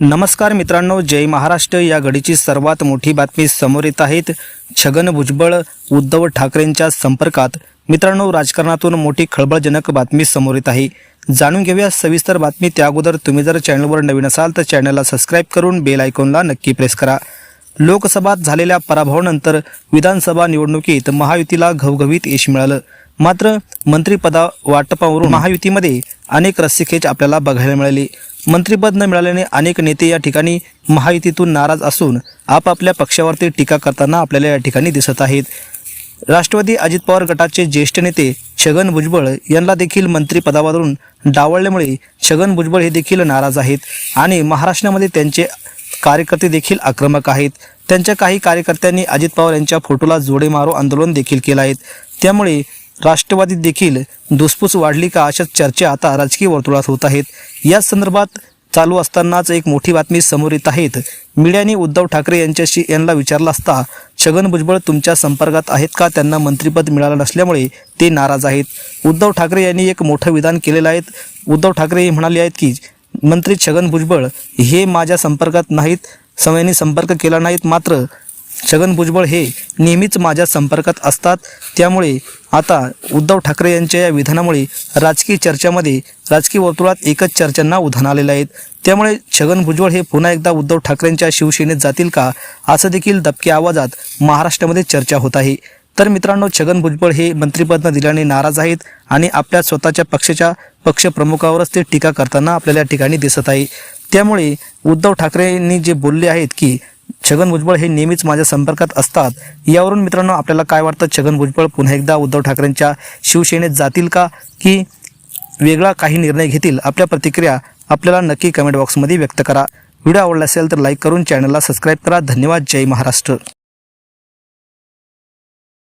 नमस्कार मित्रांनो जय महाराष्ट्र. या घडीची सर्वात मोठी बातमी समोर येत आहेत. छगन भुजबळ उद्धव ठाकरेंच्या संपर्कात. मित्रांनो राजकारणातून मोठी खळबळजनक बातमी समोर येत आहे. जाणून घेऊया सविस्तर बातमी. त्या अगोदर तुम्ही जर चॅनलवर नवीन असाल तर चॅनलला सबस्क्राईब करून बेल आयकॉनला नक्की प्रेस करा. लोकसभात झालेल्या पराभवानंतर विधानसभा निवडणुकीत महायुतीला घवघवीत यश मिळालं. मात्र मंत्रिपदा वाटपावरून महायुतीमध्ये अनेक रस्सीखेच आपल्याला बघायला मिळाली. मंत्रिपद न मिळाल्याने अनेक नेते या ठिकाणी महायुतीतून नाराज असून आपापल्या पक्षावरती टीका करताना आपल्याला या ठिकाणी दिसत आहेत. राष्ट्रवादी अजित पवार गटाचे ज्येष्ठ नेते छगन भुजबळ यांना देखील मंत्रिपदावरून डावळल्यामुळे छगन भुजबळ हे देखील नाराज आहेत आणि महाराष्ट्रामध्ये त्यांचे कार्यकर्ते देखील आक्रमक आहेत. त्यांच्या काही कार्यकर्त्यांनी अजित पवार यांच्या फोटोला जोडे मारो आंदोलन देखील केलं आहेत त्यामुळे राष्ट्रवादीत देखील धुसफूस वाढली का अशा चर्चा आता राजकीय वर्तुळात होत आहेत. या संदर्भात चालू असतानाच एक मोठी बातमी समोर येत आहेत मीडियाने उद्धव ठाकरे यांच्याशी यांना विचारला असता छगन भुजबळ तुमच्या संपर्कात आहेत का? त्यांना मंत्रिपद मिळालं नसल्यामुळे ते नाराज आहेत. उद्धव ठाकरे यांनी एक मोठं विधान केलेलं आहे. उद्धव ठाकरे हे म्हणाले आहेत की मंत्री छगन भुजबळ हे माझ्या संपर्कात नाहीत समयाने संपर्क केला नाहीत मात्र छगन भुजबळ हे नेहमीच माझ्या संपर्कात असतात. त्यामुळे आता उद्धव ठाकरे यांच्या या विधानामुळे राजकीय चर्चामध्ये राजकीय वर्तुळात एकच चर्चांना उधाण आलेलं आहेत त्यामुळे छगन भुजबळ हे पुन्हा एकदा उद्धव ठाकरेंच्या शिवसेनेत जातील का? असं देखील दबक्या आवाजात महाराष्ट्रामध्ये चर्चा होत आहे. तर मित्रांनो छगन भुजबळ हे मंत्रिपद न दिल्याने नाराज आहेत आणि आपल्या स्वतःच्या पक्षाच्या पक्षप्रमुखावरच ते टीका करताना आपल्याला या ठिकाणी दिसत आहे. त्यामुळे उद्धव ठाकरेंनी जे बोलले आहेत की छगन भुजबळ हे नेहमीच माझ्या संपर्कात असतात. यावरून मित्रांनो आपल्याला काय वाटतं? छगन भुजबळ पुन्हा एकदा उद्धव ठाकरेंच्या शिवसेनेत जातील का? की वेगळा काही निर्णय घेतील? आपल्या प्रतिक्रिया आपल्याला नक्की कमेंट बॉक्समध्ये व्यक्त करा. व्हिडिओ आवडला असेल तर लाईक करून चॅनलला सबस्क्राईब करा. धन्यवाद. जय महाराष्ट्र.